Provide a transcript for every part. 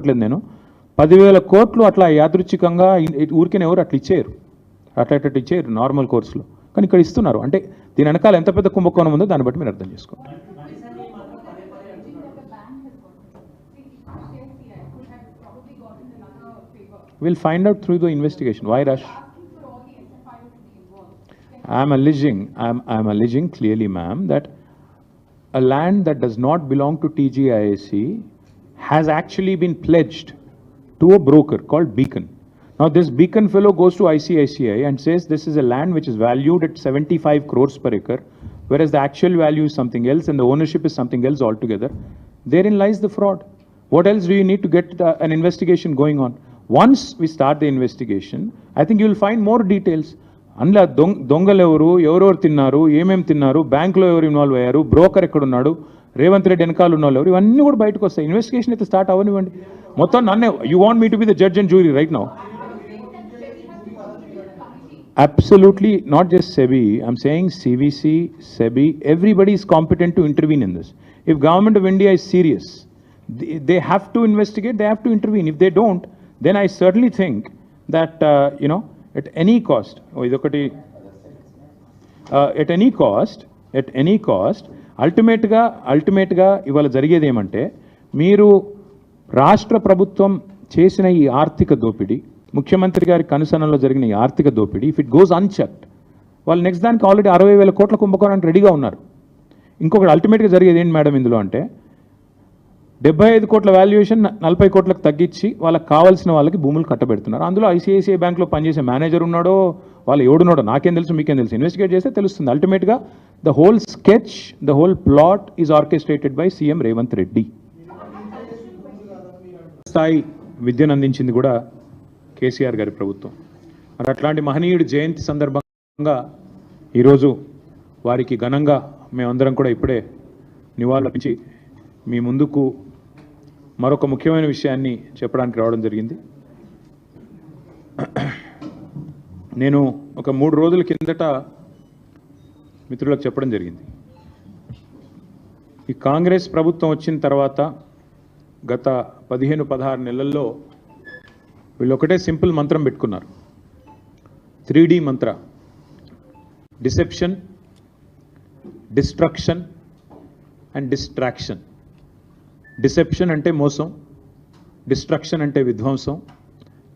చెప్పట్లేదు నేను. పదివేల కోట్లు అట్లా యాదృచ్ఛికంగా ఊరికే ఎవరు అట్లా ఇచ్చేయరు. అట్లా అట్లా ఇచ్చేయరు నార్మల్ కోర్సులో. కానీ ఇక్కడ ఇస్తున్నారు. అంటే దీని వెనకాల ఎంత పెద్ద కుంభకోణం ఉందో దాన్ని బట్టి మీరు అర్థం చేసుకోండి. Will find out through the investigation why rush I'm alleging I'm I'm alleging clearly, ma'am, that a land that does not belong to TGIAC has actually been pledged to a broker called Beacon. Now, this Beacon fellow goes to ICICI and says this is a land which is valued at 75 crores per acre, whereas the actual value is something else and the ownership is something else altogether. Therein lies the fraud. What else do you need to get the, an investigation going on? Once we start the investigation, I think you will find more details. అందులో దొంగ దొంగలు ఎవరు ఎవరెవరు తిన్నారు ఏమేమి తిన్నారు బ్యాంకులో ఎవరు ఇన్వాల్వ్ అయ్యారు బ్రోకర్ ఎక్కడున్నాడు రేవంత్ రెడ్డి వెనకాల ఉన్న వాళ్ళు ఎవరు ఇవన్నీ కూడా బయటకు వస్తాయి ఇన్వెస్టిగేషన్ అయితే స్టార్ట్ అవ్వనివ్వండి మొత్తం నన్నే you want me to be the judge and jury right now Absolutely, not just SEBI. I'm saying CVC, SEBI, everybody is competent to intervene in this. If government of India is serious, they, they have to investigate, they have to intervene. If they don't, then I certainly think that, uh, you know, at any cost, oh, ఇదొకటి at any cost at any cost అల్టిమేట్గా అల్టిమేట్గా ఇవాళ జరిగేది ఏమంటే మీరు రాష్ట్ర ప్రభుత్వం చేసిన ఈ ఆర్థిక దోపిడీ ముఖ్యమంత్రి గారి కనుసనలో జరిగిన ఈ ఆర్థిక దోపిడీ ఇఫ్ ఇట్ గోస్ అన్చెక్డ్ వాళ్ళు నెక్స్ట్ దానికి ఆల్రెడీ అరవై వేల కోట్ల కుంభకోణానికి రెడీగా ఉన్నారు. ఇంకొకటి అల్టిమేట్గా జరిగేది ఏంటి మేడం ఇందులో అంటే డెబ్బై ఐదు కోట్ల వాల్యుయేషన్ నలభై కోట్లకు తగ్గించి వాళ్ళకి కావాల్సిన వాళ్ళకి భూములు కట్టబెడుతున్నారు. అందులో ఐసిఐసిఐ బ్యాంక్లో పనిచేసే మేనేజర్ ఉన్నాడో వాళ్ళు ఎవడున్నాడో నాకేం తెలుసు మీకేం తెలుసు. ఇన్వెస్టిగేట్ చేస్తే తెలుస్తుంది. అల్టిమేట్గా the whole sketch the whole plot is orchestrated by CM Revanth Reddy స్థాయి విద్యను అందించింది కూడా కేసీఆర్ గారి ప్రభుత్వం. మరి అట్లాంటి మహనీయుడి జయంతి సందర్భంగా ఈరోజు వారికి ఘనంగా మేమందరం కూడా ఇప్పుడే నివాళులర్పించి మీ ముందుకు మరొక ముఖ్యమైన విషయాన్ని చెప్పడానికి రావడం జరిగింది. నేను ఒక మూడు రోజుల కిందట మిత్రులకు చెప్పడం జరిగింది. ఈ కాంగ్రెస్ ప్రభుత్వం వచ్చిన తర్వాత గత పదిహేను పదహారు నెలల్లో వీళ్ళు ఒకటే సింపుల్ మంత్రం పెట్టుకున్నారు. Three D mantra. Deception destruction and distraction. Deception అంటే మోసం డిస్ట్రక్షన్ అంటే విధ్వంసం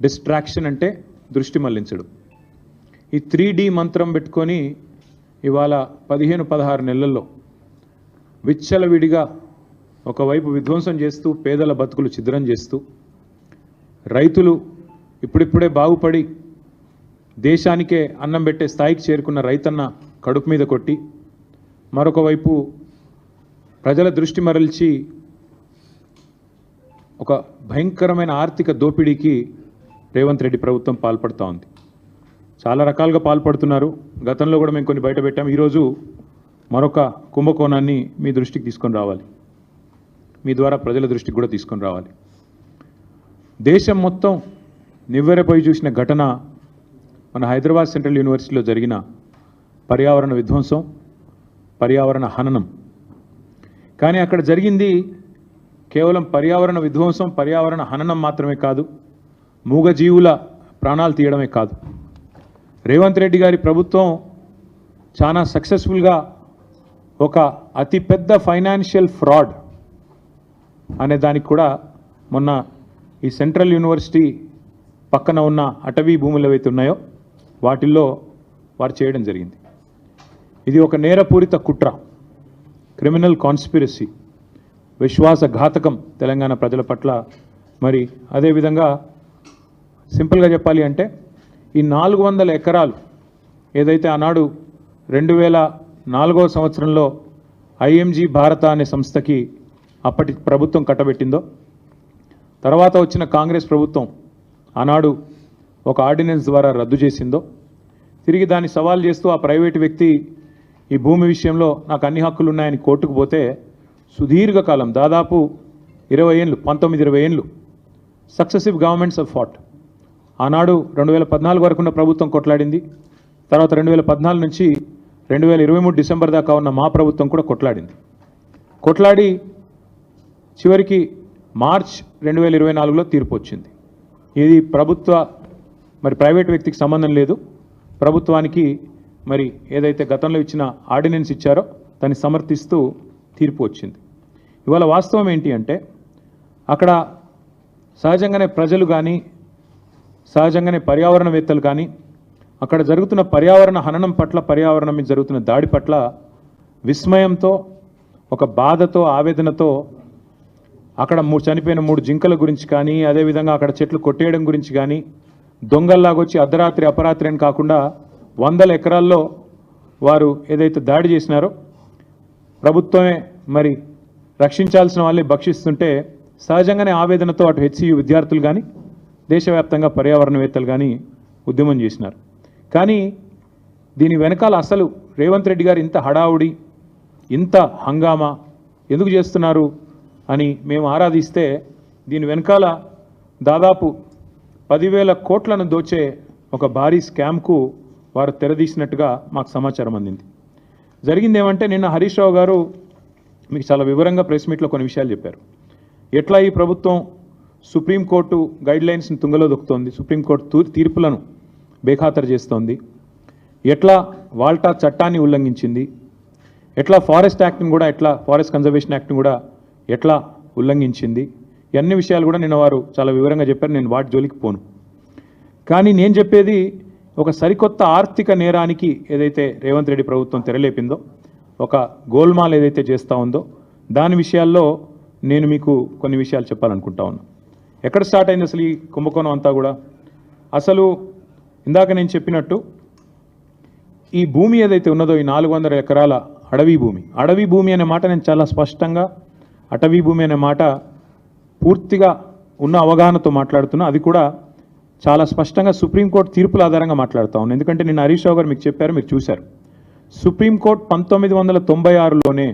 డిస్ట్రాక్షన్ అంటే దృష్టి మళ్ళించడం. ఈ త్రీ డి మంత్రం పెట్టుకొని ఇవాళ పదిహేను పదహారు నెలల్లో విచ్చలవిడిగా ఒకవైపు విధ్వంసం చేస్తూ పేదల బతుకులు ఛిద్రం చేస్తూ రైతులు ఇప్పుడిప్పుడే బాగుపడి దేశానికే అన్నం పెట్టే స్థాయికి చేరుకున్న రైతన్న కడుపు మీద కొట్టి మరొక వైపు ప్రజల దృష్టి మరల్చి ఒక భయంకరమైన ఆర్థిక దోపిడీకి రేవంత్ రెడ్డి ప్రభుత్వం పాల్పడుతూ ఉంది. చాలా రకాలుగా పాల్పడుతున్నారు. గతంలో కూడా మేము కొన్ని బయట పెట్టాం. ఈరోజు మరొక కుంభకోణాన్ని మీ దృష్టికి తీసుకొని రావాలి. మీ ద్వారా ప్రజల దృష్టికి కూడా తీసుకొని రావాలి. దేశం మొత్తం నివ్వెరపోయి చూసిన ఘటన మన హైదరాబాద్ సెంట్రల్ యూనివర్సిటీలో జరిగిన పర్యావరణ విధ్వంసం పర్యావరణ హననం. కానీ అక్కడ జరిగింది కేవలం పర్యావరణ విధ్వంసం పర్యావరణ హననం మాత్రమే కాదు. మూగజీవుల ప్రాణాలు తీయడమే కాదు. రేవంత్ రెడ్డి గారి ప్రభుత్వం చాలా సక్సెస్ఫుల్గా ఒక అతిపెద్ద ఫైనాన్షియల్ ఫ్రాడ్ అనే దానికి కూడా మొన్న ఈ సెంట్రల్ యూనివర్సిటీ పక్కన ఉన్న అటవీ భూములు ఏవైతే ఉన్నాయో వాటిల్లో వారు చేయడం జరిగింది. ఇది ఒక నేరపూరిత కుట్ర క్రిమినల్ కాన్స్పిరసీ విశ్వాసఘాతకం తెలంగాణ ప్రజల పట్ల. మరి అదేవిధంగా సింపుల్గా చెప్పాలి అంటే ఈ నాలుగు వందల ఎకరాలు ఏదైతే ఆనాడు రెండు వేల నాలుగవ సంవత్సరంలో ఐఎంజీ భారత అనే సంస్థకి అప్పటి ప్రభుత్వం కట్టబెట్టిందో తర్వాత వచ్చిన కాంగ్రెస్ ప్రభుత్వం ఆనాడు ఒక ఆర్డినెన్స్ ద్వారా రద్దు చేసిందో తిరిగి దాన్ని సవాల్ చేస్తూ ఆ ప్రైవేటు వ్యక్తి ఈ భూమి విషయంలో నాకు అన్ని హక్కులు ఉన్నాయని కోర్టుకు పోతే సుదీర్ఘకాలం దాదాపు ఇరవై ఏళ్ళు పంతొమ్మిది ఇరవై ఏళ్ళు సక్సెసివ్ గవర్నమెంట్స్ ఆఫ్ ఫాట్. ఆనాడు రెండు వేల పద్నాలుగు వరకు ఉన్న ప్రభుత్వం కొట్లాడింది. తర్వాత రెండు వేల పద్నాలుగు నుంచి రెండు వేల ఇరవై మూడు డిసెంబర్ దాకా ఉన్న మా ప్రభుత్వం కూడా కొట్లాడింది. కొట్లాడి చివరికి మార్చ్ రెండు వేల ఇరవై నాలుగులో తీర్పు వచ్చింది. ఇది ప్రభుత్వ మరి ప్రైవేట్ వ్యక్తికి సంబంధం లేదు. ప్రభుత్వానికి మరి ఏదైతే గతంలో ఇచ్చిన ఆర్డినెన్స్ ఇచ్చారో దాన్ని సమర్థిస్తూ తీర్పు వచ్చింది. ఇవాళ వాస్తవం ఏంటి అంటే అక్కడ సహజంగానే ప్రజలు కానీ సహజంగానే పర్యావరణవేత్తలు కానీ అక్కడ జరుగుతున్న పర్యావరణ హననం పట్ల పర్యావరణం మీద జరుగుతున్న దాడి పట్ల విస్మయంతో ఒక బాధతో ఆవేదనతో అక్కడ మూడు చనిపోయిన మూడు జింకల గురించి కానీ అదేవిధంగా అక్కడ చెట్లు కొట్టేయడం గురించి కానీ దొంగల్లాగొచ్చి అర్ధరాత్రి అపరాత్రి అని కాకుండా వందల ఎకరాల్లో వారు ఏదైతే దాడి చేసినారో ప్రభుత్వమే మరి రక్షించాల్సిన వాళ్ళే భక్షిస్తుంటే సహజంగానే ఆవేదనతో అటు హెచ్సియు విద్యార్థులు కానీ దేశవ్యాప్తంగా పర్యావరణవేత్తలు కానీ ఉద్యమం చేసినారు. కానీ దీని వెనకాల అసలు రేవంత్ రెడ్డి గారు ఇంత హడావుడి ఇంత హంగామా ఎందుకు చేస్తున్నారు అని మేము ఆరాధిస్తే దీని వెనకాల దాదాపు పదివేల కోట్లను దోచే ఒక భారీ స్కామ్కు వారు తెరదీసినట్టుగా మాకు సమాచారం అందింది. జరిగింది ఏమంటే నిన్న హరీష్ రావు గారు మీకు చాలా వివరంగా ప్రెస్ మీట్లో కొన్ని విషయాలు చెప్పారు. ఎట్లా ఈ ప్రభుత్వం సుప్రీంకోర్టు గైడ్లైన్స్ని తుంగలో దొక్కుతోంది. సుప్రీంకోర్టు తూ- తీర్పులను బేఖాతరు చేస్తోంది. ఎట్లా వాల్టా చట్టాన్ని ఉల్లంఘించింది? ఎట్లా ఫారెస్ట్ యాక్ట్ని కూడా ఎట్లా ఫారెస్ట్ కన్జర్వేషన్ యాక్ట్ని కూడా ఎట్లా ఉల్లంఘించింది? ఇవన్నీ విషయాలు కూడా నిన్న వారు చాలా వివరంగా చెప్పారు. నేను వాటి జోలికి పోను. కానీ నేను చెప్పేది ఒక సరికొత్త ఆర్థిక నేరానికి ఏదైతే రేవంత్ రెడ్డి ప్రభుత్వం తెరలేపిందో ఒక గోల్మాల్ ఏదైతే చేస్తూ ఉందో దాని విషయాల్లో నేను మీకు కొన్ని విషయాలు చెప్పాలనుకుంటా ఉన్నా. ఎక్కడ స్టార్ట్ అయింది అసలు ఈ కుంభకోణం అంతా కూడా? అసలు ఇందాక నేను చెప్పినట్టు ఈ భూమి ఏదైతే ఉన్నదో ఈ నాలుగు వందల ఎకరాల అడవి భూమి అడవి భూమి అనే మాట నేను చాలా స్పష్టంగా అటవీ భూమి అనే మాట పూర్తిగా ఉన్న అవగాహనతో మాట్లాడుతున్నా. అది కూడా చాలా స్పష్టంగా సుప్రీంకోర్టు తీర్పుల ఆధారంగా మాట్లాడుతూ ఉన్నాను ఎందుకంటే నిన్న హరీష్ రావు గారు మీకు చెప్పారు మీరు చూశారు. సుప్రీంకోర్టు పంతొమ్మిది వందల తొంభై ఆరులోనే